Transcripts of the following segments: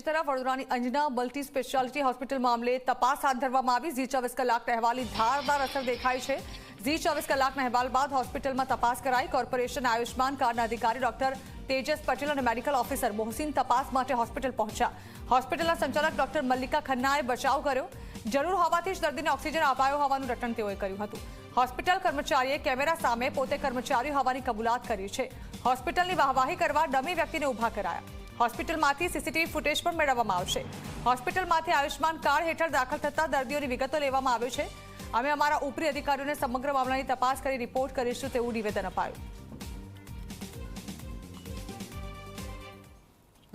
બીજી તરફ વડોદરાની અંજના મલ્ટી સ્પેશિયાલિટી હોસ્પિટલ મામલે તપાસ હાથ ધરવામાં આવી. ઝી ચોવીસ કલાકના અહેવાલની ધારદાર અસર દેખાય છે. ઝી ચોવીસ કલાકના અહેવાલ બાદ હોસ્પિટલમાં તપાસ કરાઈ. કોર્પોરેશન આયુષ્માન કાર્ડના અધિકારી ડોક્ટર તેજસ પટેલ અને મેડિકલ ઓફિસર મોહસિન તપાસ માટે હોસ્પિટલ પહોંચ્યા. હોસ્પિટલના સંચાલક ડોક્ટર મલ્લિકા ખન્નાએ બચાવ કર્યો. જરૂર હોવાથી જ દર્દીને ઓક્સિજન અપાયો હોવાનું રટણ તેઓએ કર્યું હતું. હોસ્પિટલ કર્મચારીએ કેમેરા સામે પોતે કર્મચારી હોવાની કબૂલાત કરી છે. હોસ્પિટલની વાહવાહી કરવા ડમી વ્યક્તિને ઊભા કરાયા. હોસ્પિટલમાંથી સીસીટીવી ફૂટેજ પણ મેળવવામાં આવશે. હોસ્પિટલમાંથી આયુષ્યમાન કાર્ડ હેઠળ દાખલ થતા દર્દીઓની વિગતો લેવામાં આવે છે. અમે અમારા ઉપરી અધિકારીઓને સમગ્ર મામલાની તપાસ કરી રિપોર્ટ કરીશું તેવું નિવેદન અપાયું.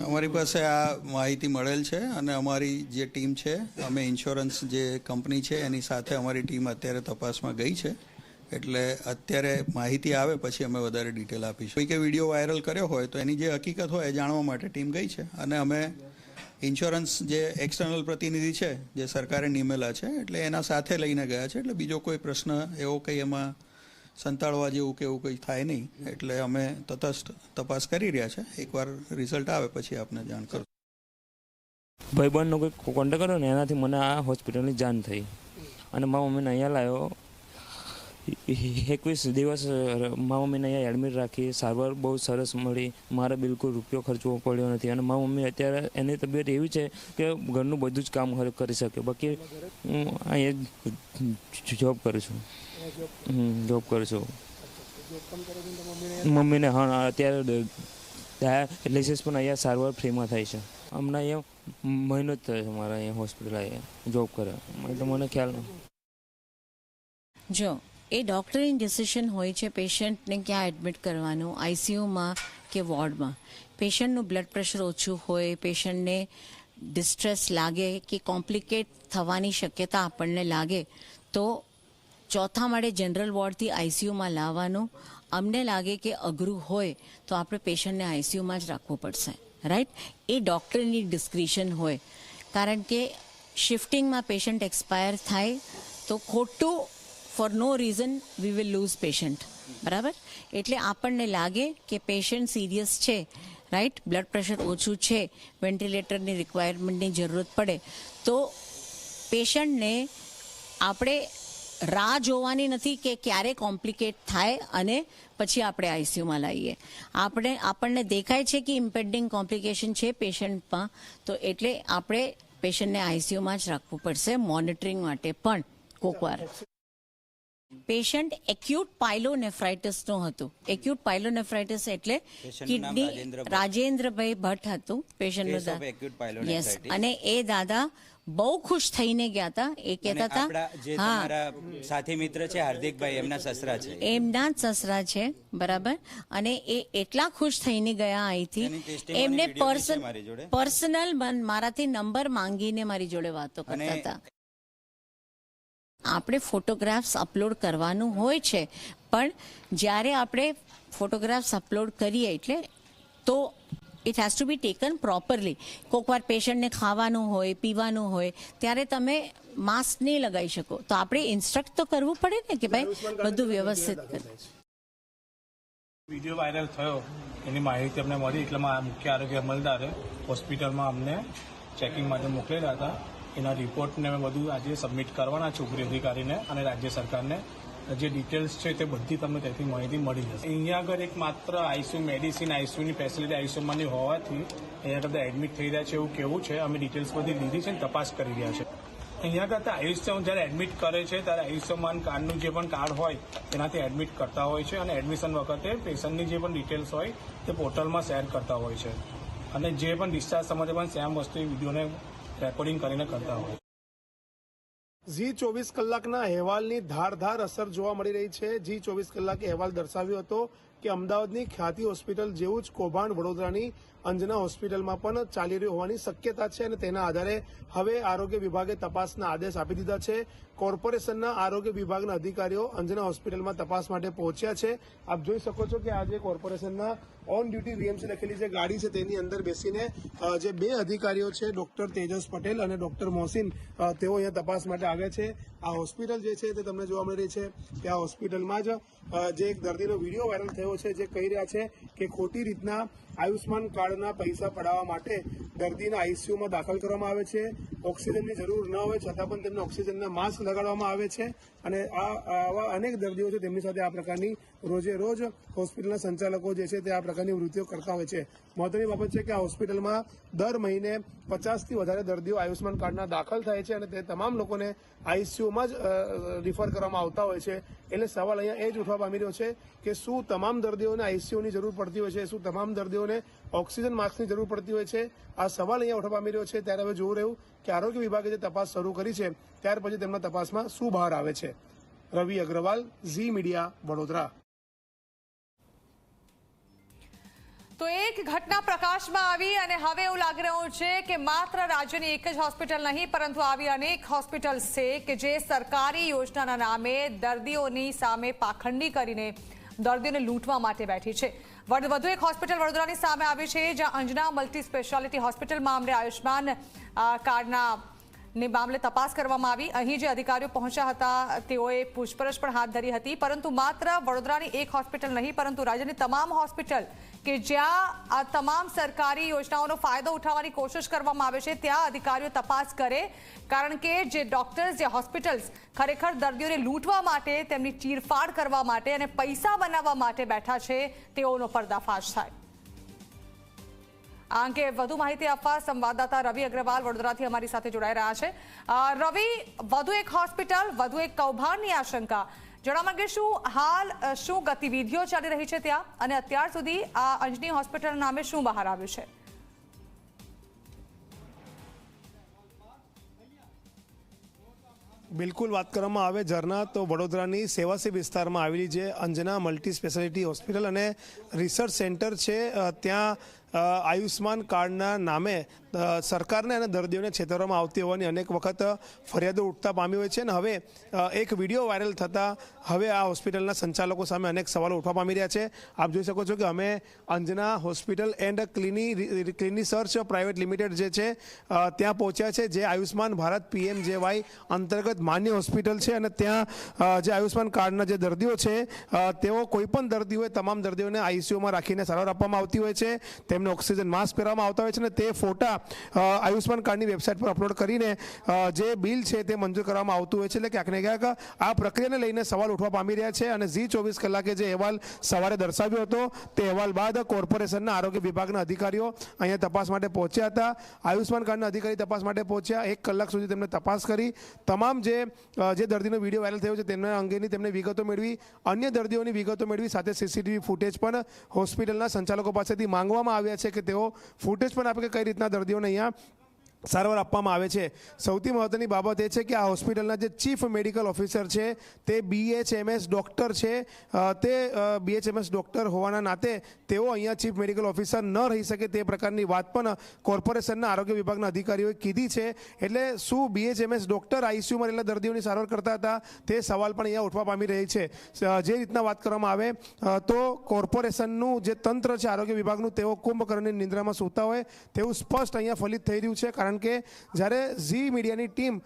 અમારી પાસે આ માહિતી મળેલ છે અને અમારી જે ટીમ છે, અમે ઇન્સ્યોરન્સ જે કંપની છે, એની સાથે અમારી ટીમ અત્યારે તપાસમાં ગઈ છે. એટલે અત્યારે માહિતી આવે, પછી અમે વધારે ડિટેલ આપીશું. કોઈ કે વીડિયો વાયરલ કર્યો હોય, તો એની જે હકીકત હોય એ જાણવા માટે ટીમ ગઈ છે. અને અમે ઇન્સ્યોરન્સ જે એક્સટર્નલ પ્રતિનિધિ છે, જે સરકારે નિમેલા છે, એટલે એના સાથે લઈને ગયા છે. એટલે બીજો કોઈ પ્રશ્ન એવો કંઈ એમાં સંતાડવા જેવું કે એવું કંઈ થાય નહીં. એટલે અમે તટસ્થ તપાસ કરી રહ્યા છે. એકવાર રિઝલ્ટ આવે, પછી આપને જાણ કરું. ભાઈબંધનો કોઈ કોન્ટેક કર્યો ને? એનાથી મને આ હોસ્પિટલની જાણ થઈ. અને મારા મમ્મીને અહીંયા લાવ્યો. એકવીસ દિવસ મારા મમ્મીને અહીંયા એડમિટ રાખી. સારવાર બહુ સરસ મળી. મારે બિલકુલ રૂપિયો ખર્ચવો પડ્યો નથી. અને મારા મમ્મી અત્યારે એની તબિયત એવી છે કે ઘરનું બધું જ કામ કરી શકે. બાકી હું અહીંયા જોબ કરું છું. જોબ કરું છું. મમ્મીને, હા, અત્યારે ડાયાલિસિસ પણ અહીંયા સારવાર ફ્રીમાં થાય છે. હમણાં અહીંયા મહિનો જ થયો છે મારા અહીંયા હોસ્પિટલ અહીંયા જોબ કરે એટલે મને ખ્યાલ નથી. જો એ ડૉક્ટરની ડિસિશન હોય છે પેશન્ટને ક્યાં એડમિટ કરવાનું? આઈસીયુમાં કે વોર્ડમાં? પેશન્ટનું બ્લડ પ્રેશર ઓછું હોય, પેશન્ટને ડિસ્ટ્રેસ લાગે કે કોમ્પ્લિકેટ થવાની શક્યતા આપણને લાગે, તો ચોથા માળે જનરલ વોર્ડથી આઈસીયુમાં લાવવાનું. અમને લાગે કે અઘરું હોય, તો આપણે પેશન્ટને આઈસીયુમાં જ રાખવું પડશે. રાઈટ એ ડૉક્ટરની ડિસ્ક્રિશન હોય. કારણ કે શિફ્ટિંગમાં પેશન્ટ એક્સપાયર થાય, તો ખોટું for no reason we will lose patient બરાબર? એટલે આપણને લાગે કે પેશન્ટ સિરિયસ છે રાઈટ બ્લડ પ્રેશર ઓછું છે વેન્ટિલેટરની રિક્વાયરમેન્ટની જરૂરત પડે. તો પેશન્ટને આપણે રાહ જોવાની નથી કે ક્યારે કોમ્પ્લિકેટ થાય અને પછી આપણે આઈસીયુમાં લાવીએ આપણે, આપણને દેખાય છે કે ઇમ્પેન્ડિંગ કોમ્પ્લિકેશન છે પેશન્ટમાં, તો એટલે આપણે પેશન્ટને આઈસીયુમાં જ રાખવું પડશે મોનિટરિંગ માટે પણ કોકવાર. પેશન્ટ એક્યુટ પાઇલોનેફ્રાઇટિસનું હતું. એક્યુટ પાયલોનેફ્રાઇટિસ એટલે કિડની રાજેન્દ્રભાઈ. ભટ્ટ હતું પેશન્ટનું યસ અને એ દાદા બહુ ખુશ થઈને ગયા હતા. એ કહેતા હતા હા. સાથી મિત્ર છે હાર્દિકભાઈ એમના સસરા છે. એમના જ સસરા છે બરાબર? અને એ એટલા ખુશ થઈને ગયા અહીંથી. એમને પર્સનલ મારાથી નંબર માંગીને મારી જોડે વાતો કરતા હતા. આપણે ફોટોગ્રાફ્સ અપલોડ કરવાનું હોય છે. પણ જ્યારે આપણે ફોટોગ્રાફ્સ અપલોડ કરીએ એટલે તો it has to be taken properly કોઈકવાર પેશન્ટને ખાવાનું હોય, પીવાનું હોય, ત્યારે તમે માસ્ક નહીં લગાવી શકો. તો આપણે ઇન્સ્ટ્રક્ટ તો કરવું પડે ને કે ભાઈ બધું વ્યવસ્થિત કરે. વીડિયો વાયરલ થયો. એની માહિતી અમને મળી. એટલે મુખ્ય આરોગ્ય અમલદારે હોસ્પિટલમાં અમને ચેકિંગ માટે મોકલેલા હતા. એના રિપોર્ટને અમે બધું આજે સબમિટ કરવાના છે ઉપરી અધિકારીને અને રાજ્ય સરકારને. જે ડિટેલ્સ છે તે બધી તમને ત્યાંથી માહિતી મળી જશે. અહીંયા આગળ એક માત્ર આઈસીયુ મેડિસિન આઈસીયુની ફેસિલિટી આઈસીયુમાંની હોવાથી અહીંયા બધા એડમિટ થઈ રહ્યા છે એવું કેવું છે. અમે ડિટેલ્સ બધી લીધી છે અને તપાસ કરી રહ્યા છે. અહીંયા કરતા આયુષ્યમાન જ્યારે એડમિટ કરે છે ત્યારે આયુષ્યમાન કાર્ડનું જે પણ કાર્ડ હોય તેનાથી એડમિટ કરતા હોય છે અને એડમિશન વખતે પેશન્ટની જે પણ ડિટેલ્સ હોય તે પોર્ટલમાં શેર કરતા હોય છે. અને જે પણ ડિસ્ચાર્જ સમયે પણ સેમ વસ્તુ વિડીયોને રેકોર્ડિંગ કરીને કરતા હોય. જી, ચોવીસ કલાકના અહેવાલની ધારધાર અસર જોવા મળી રહી છે. જી, ચોવીસ કલાકે અહેવાલ દર્શાવ્યો હતો કે અમદાવાદની ખ્યાતિ હોસ્પિટલ જેવું જ કૌભાંડ વડોદરાની અંજના હોસ્પિટલમાં પણ ચાલી રહ્યું હોવાની શક્યતા છે અને તેના આધારે હવે આરોગ્ય વિભાગે તપાસના આદેશ આપી દીધા છે. કોર્પોરેશનના આરોગ્ય વિભાગના અધિકારીઓ અંજના હોસ્પિટલમાં તપાસ માટે પહોંચ્યા છે. આપ જોઈ શકો છો કે આજે કોર્પોરેશનના ઓન ડ્યુટી વીએમસી લખેલી જે ગાડી છે તેની અંદર બેસીને જે બે અધિકારીઓ છે, ડોક્ટર તેજસ પટેલ અને ડોક્ટર મોહસિન તેઓ અહીંયા તપાસ માટે આવ્યા છે. આ હોસ્પિટલ જે છે તે તમને જોવા મળી રહી છે કે આ હોસ્પિટલમાં જ જે એક દર્દીનો વીડિયો વાયરલ થયો છે, જે કહી રહ્યા છે કે ખોટી રીતના આયુષ્માન કાર્ડ કાર્ડના પૈસા પડાવવા માટે દર્દીને આઈસીયુમાં દાખલ કરવામાં આવે છે. ઓક્સિજનની જરૂર ન હોય છતાં પણ તેમને ઓક્સિજનના માસ્ક લગાડવામાં આવે છે. અને આવા અનેક દર્દીઓ છે, તેમની સાથે આ પ્રકારની રોજે રોજ હોસ્પિટલના સંચાલકો જે છે તે આ પ્રકારની વૃત્તિઓ કરતા હોય છે. મહત્વની બાબત છે કે આ હોસ્પિટલમાં દર મહિને પચાસથી વધારે દર્દીઓ આયુષ્યમાન કાર્ડના દાખલ થાય છે અને તે તમામ લોકોને આઈસીયુમાં જ રિફર કરવામાં આવતા હોય છે. એટલે સવાલ અહીંયા એ જ ઉઠવા પામી રહ્યો છે કે શું તમામ દર્દીઓને આઈસીયુની જરૂર પડતી હોય છે? શું તમામ દર્દીઓને ઓક્સિજન માસ્કની જરૂર પડતી હોય છે? આ સવાલ અહીંયા ઉઠવા પામી રહ્યો છે. ત્યારે હવે જોવું રહ્યું કે આરોગ્ય વિભાગે જે તપાસ શરૂ કરી છે, ત્યાર પછી તેમના તપાસમાં શું બહાર આવે છે. Ravi Agrawal, Zee media, Vadodara. તો એક ઘટના પ્રકાશમાં આવી અને હવે એવું લાગી રહ્યું છે કે માત્ર રાજ્યની એક જ હોસ્પિટલ નહીં, પરંતુ આવી અનેક હોસ્પિટલ્સ છે કે જે સરકારી યોજનાના નામે દર્દીઓની સામે પાખંડી કરીને દર્દીઓને લૂંટવા માટે બેઠી છે. વધુ એક હોસ્પિટલ વડોદરાની સામે આવી છે, જ્યાં અંજના મલ્ટી સ્પેશિયાલિટી હોસ્પિટલમાં અમને આયુષ્માન કાર્ડના ની મામલે તપાસ કરવામાં આવી. અહીં જે અધિકારીઓ પહોંચ્યા હતા, તેઓએ પૂછપરછ પણ હાથ ધરી હતી. પરંતુ માત્ર વડોદરાની એક હોસ્પિટલ નહીં, પરંતુ રાજ્યની તમામ હોસ્પિટલ કે જ્યાં આ તમામ સરકારી યોજનાઓનો ફાયદો ઉઠાવવાની કોશિશ કરવામાં આવે છે, ત્યાં અધિકારીઓ તપાસ કરે. કારણ કે જે ડોક્ટર્સ, જે હોસ્પિટલ્સ ખરેખર દર્દીઓને લૂંટવા માટે, તેમની ચીરફાડ કરવા માટે અને પૈસા બનાવવા માટે બેઠા છે, તેઓનો પર્દાફાશ થાય. આ અંગે વધુ માહિતી આપવા સંવાદદાતા રવિ અગ્રવાલ વડોદરાથી અમારી સાથે જોડાઈ રહ્યા છે. રવિ, વધુ એક હોસ્પિટલ, વધુ એક કૌભાંડની આશંકા. જણાવવા માંગે શું, હાલ શું ગતિવિધિઓ ચાલી રહી છે ત્યાં? અને અત્યાર સુધી આ અંજની હોસ્પિટલ નામે શું બહાર આવ્યું છે? બિલકુલ વાત કરવામાં આવે ઝરના તો વડોદરાની સેવાસી વિસ્તારમાં આવેલી જે અંજના મલ્ટી સ્પેશિયાલિટી હોસ્પિટલ અને રિસર્ચ સેન્ટર છે. ત્યાં આયુષ્માન કાર્ડના નામે સરકારને અને દર્દીઓને છેતરવામાં આવતી હોવાની અનેક વખત ફરિયાદો ઉઠતા પામી હોય છે અને હવે એક વીડિયો વાયરલ થતાં હવે આ હોસ્પિટલના સંચાલકો સામે અનેક સવાલો ઉઠવા પામી રહ્યા છે. આપ જોઈ શકો છો કે અમે Anjana hospital and clinic clinic search private limited જે છે ત્યાં પહોંચ્યા છે, જે આયુષ્માન ભારત પીએમ જેવાય અંતર્ગત માન્ય હોસ્પિટલ છે અને ત્યાં જે આયુષ્માન કાર્ડના જે દર્દીઓ છે તેઓ કોઈપણ દર્દી હોય તમામ દર્દીઓને આઈસીયુમાં રાખીને સારવાર આપવામાં આવતી હોય છે. તેમને ઓક્સિજન માસ્ક પહેરવામાં આવતા હોય છે અને તે ફોટા આયુષ્માન કાર્ડની વેબસાઇટ પર અપલોડ કરીને જે બિલ છે તે મંજૂર કરવામાં આવતું હોય છે. એટલે ક્યાંક ને ક્યાંક, આ પ્રક્રિયાને લઈને સવાલ ઉઠવા પામી રહ્યા છે અને ઝી ચોવીસ કલાકે જે અહેવાલ સવારે દર્શાવ્યો હતો, તે અહેવાલ બાદ કોર્પોરેશનના આરોગ્ય વિભાગના અધિકારીઓ અહીંયા તપાસ માટે પહોંચ્યા હતા. આયુષ્માન કાર્ડના અધિકારી તપાસ માટે પહોંચ્યા. એક કલાક સુધી તેમને તપાસ કરી. તમામ જે જે દર્દીનો વીડિયો વાયરલ થયો છે તેના અંગેની તેમને વિગતો મેળવી. અન્ય દર્દીઓની વિગતો મેળવી સાથે સીસીટીવી ફૂટેજ પણ હોસ્પિટલના સંચાલકો પાસેથી માંગવામાં આવ્યા છે કે તેઓ ફૂટેજ પણ આપે કે કઈ રીતના દર્દીઓને અહીંયા સારવાર આપવામાં આવે છે. સૌથી મહત્વની બાબત એ છે કે આ હોસ્પિટલના જે ચીફ મેડિકલ ઓફિસર છે, તે બીએચએમએસ ડૉક્ટર છે. તે બીએચએમએસ ડૉક્ટર હોવાના નાતે તેઓ અહીંયા ચીફ મેડિકલ ઓફિસર ન રહી શકે તે પ્રકારની વાત પણ કોર્પોરેશનના આરોગ્ય વિભાગના અધિકારીઓએ કીધી છે. એટલે શું બીએચએમએસ ડૉક્ટર આઈસીયુમાં રહેલા દર્દીઓની સારવાર કરતા હતા? તે સવાલ પણ અહીંયા ઉઠવા પામી રહી છે. જે રીતના વાત કરવામાં આવે તો કોર્પોરેશનનું જે તંત્ર છે આરોગ્ય વિભાગનું, તેઓ કુંભકર્ણની નિંદ્રામાં સૂતા હોય તેવું સ્પષ્ટ અહીંયા ફલિત થઈ રહ્યું છે. કારણ કે જ્યારે ઝી મીડિયાની ટીમ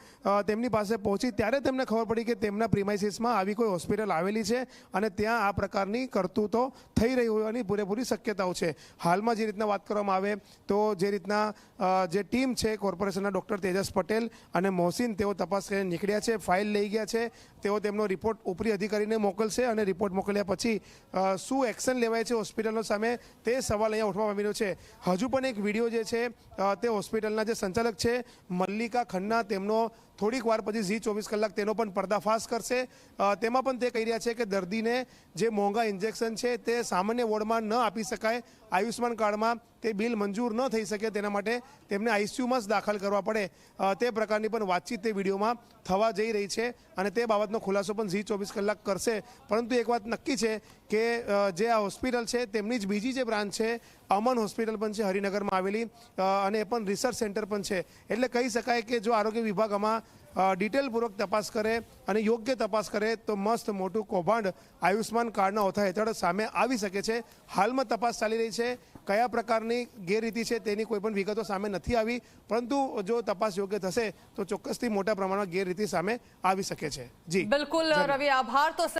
તેમની પાસે પહોંચી, ત્યારે તેમને ખબર પડી કે તેમના પ્રિમાઇસીસમાં આવી કોઈ હોસ્પિટલ આવેલી છે અને ત્યાં આ પ્રકારની કરતૂતો થઈ રહી હોવાની પૂરેપૂરી શક્યતાઓ છે. હાલમાં જે રીતના વાત કરવામાં આવે, તો જે રીતના જે ટીમ છે કોર્પોરેશનના ડૉક્ટર તેજસ પટેલ અને મોહસિન, તેઓ તપાસ કરીને નીકળ્યા છે, ફાઇલ લઈ ગયા છે. તેઓ તેમનો રિપોર્ટ ઉપરી અધિકારીને મોકલશે અને રિપોર્ટ મોકલ્યા પછી શું એક્શન લેવાય છે હોસ્પિટલો સામે તે સવાલ અહીંયા ઉઠવા પામી રહ્યો છે. હજુ પણ એક વીડિયો જે છે તે હોસ્પિટલના જે સંચાલક છે. મલ્લિકા ખન્ના તેમનો થોડીક વાર પછી ઝી ચોવીસ કલાક તેનો પણ પર્દાફાશ કરશે. તેમાં પણ તે કહી રહ્યા છે કે દર્દીને જે મોંઘા ઇન્જેક્શન છે તે સામાન્ય વોર્ડમાં ન આપી શકાય. આયુષ્યમાન કાર્ડમાં તે બિલ મંજૂર ન થઈ શકે તેના માટે તેમને આઈસીયુમાં જ દાખલ કરવા પડે. તે પ્રકારની પણ વાતચીત તે વિડીયોમાં થવા જઈ રહી છે અને તે બાબતનો ખુલાસો પણ ઝી ચોવીસ કલાક કરશે. પરંતુ એક વાત નક્કી છે કે જે આ હોસ્પિટલ છે તેમની જ બીજી જે બ્રાન્ચ છે, અમન હોસ્પિટલ પણ છે, હરિનગરમાં આવેલી અને એ પણ રિસર્ચ સેન્ટર પણ છે. એટલે કહી શકાય કે જો આરોગ્ય વિભાગ આમાં ડિટેલપૂર્વક તપાસ કરે અને યોગ્ય તપાસ કરે તો મસ્ત મોટું કૌભાંડ આયુષ્માન કાર્ડના ઓથા હેઠળ સામે આવી શકે છે. હાલમાં તપાસ ચાલી રહી છે. કયા પ્રકારની ગેરરીતિ છે તેની કોઈ પણ વિગતો સામે નથી આવી. પરંતુ જો તપાસ યોગ્ય થશે તો ચોક્કસથી મોટા પ્રમાણમાં ગેરરીતિ સામે આવી શકે છે. જી. બિલકુલ રવિ આભાર. તો